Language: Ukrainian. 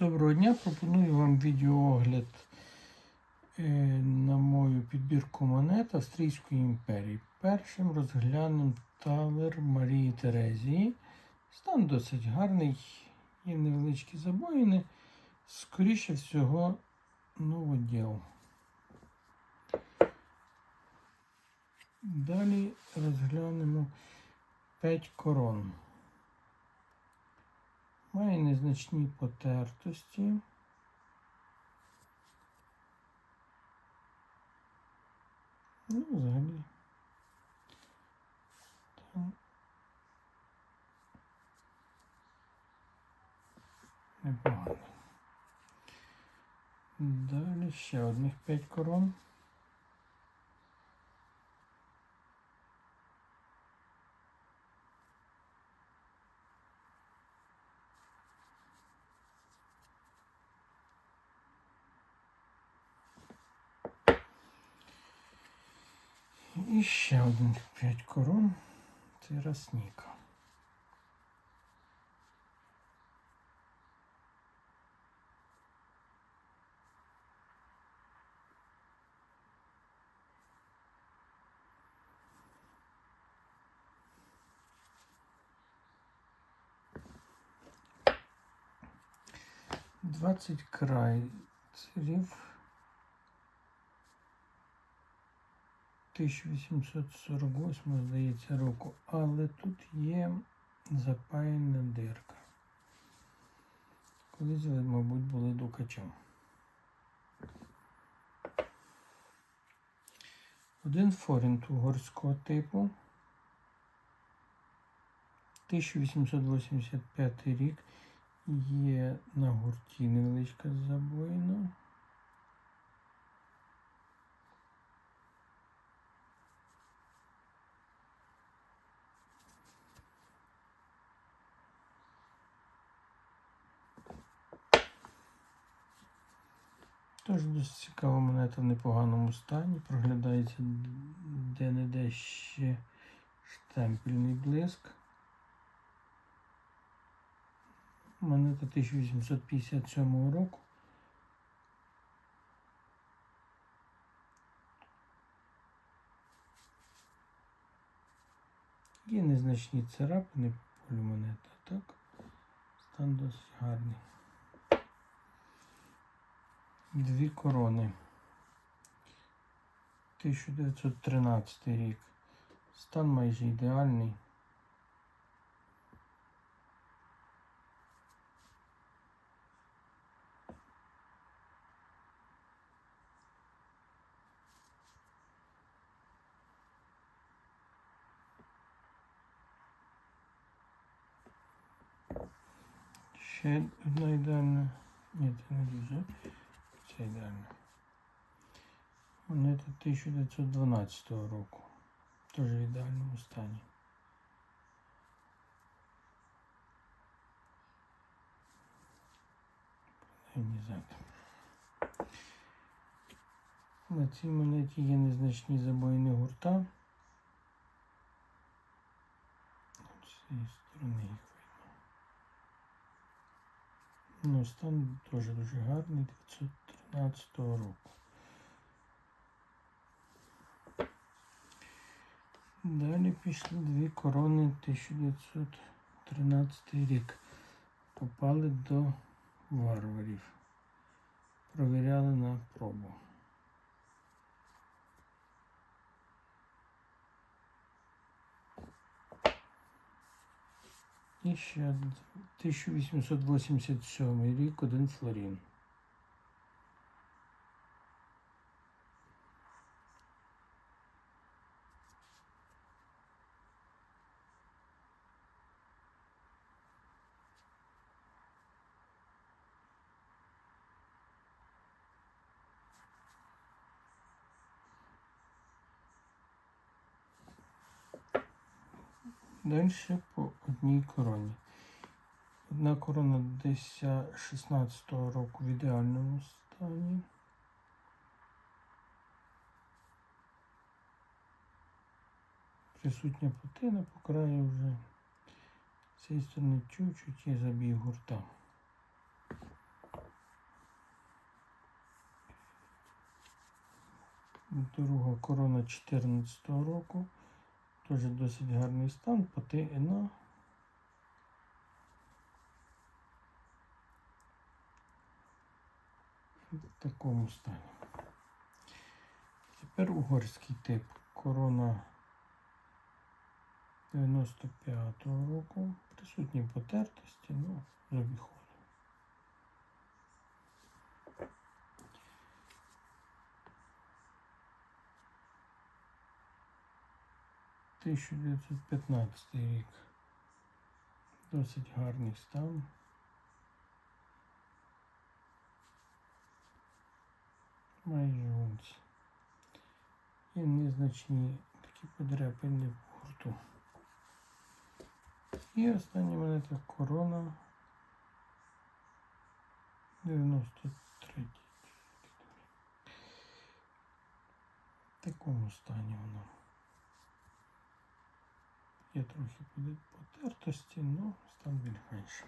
Доброго дня, пропоную вам відеоогляд е, на мою підбірку монет Австрійської імперії. Першим розглянемо талер Марії Терезії. Стан досить гарний, є невеличкі забоїни. Скоріше всього, новоділ. Далі розглянемо 5 корон. Має незначні потертості. Ну, взагалі. Там непогано. Далі ще одних 5 корон. І ще один 5 корон. Це Росніка. Двадцять крайцерів. 1848, здається, року, але тут є запаяна дирка. Колись, мабуть, були дукачем. Один форінт угорського типу. 1885 рік. Є на гурті невеличка забоїна. Теж досить цікава монета в непоганому стані. Проглядається де-не-де ще штемпельний блиск. Монета 1857 року. Є незначні царапини по полю монети, а так стан досить гарний. Дві корони. 1913 рік. Стан майже ідеальний. Ще одна ідеальна. Ні, це не дуже. Це ідеально. Монета 1912 року. Теж в ідеальному стані. Принаймні. На цій монеті є незначні забоїни гурта. З цієї сторони їх видно. Ну, стан теж дуже гарний 913 року. Далі пішли дві корони 1913 рік. Попали до варварів. Провіряли на пробу. І ще 1887 рік, один флорін. Далі по одній короні. Одна корона десь 16-го року в ідеальному стані. Присутня патина по краю вже з цієї сторони чуть-чуть є забій гурта. Друга корона 14-го року. Теж досить гарний стан по ТНА. Ну. В такому стані. Тепер угорський тип. Корона 95-го року. Присутні потертості, ну, забіг. 1915 рік. Досить гарний стан. Майже унці. І незначні такі подряпини в гурту. І остання монета корона 93. В такому стані воно. Є трохи потертості, але стан більш менше.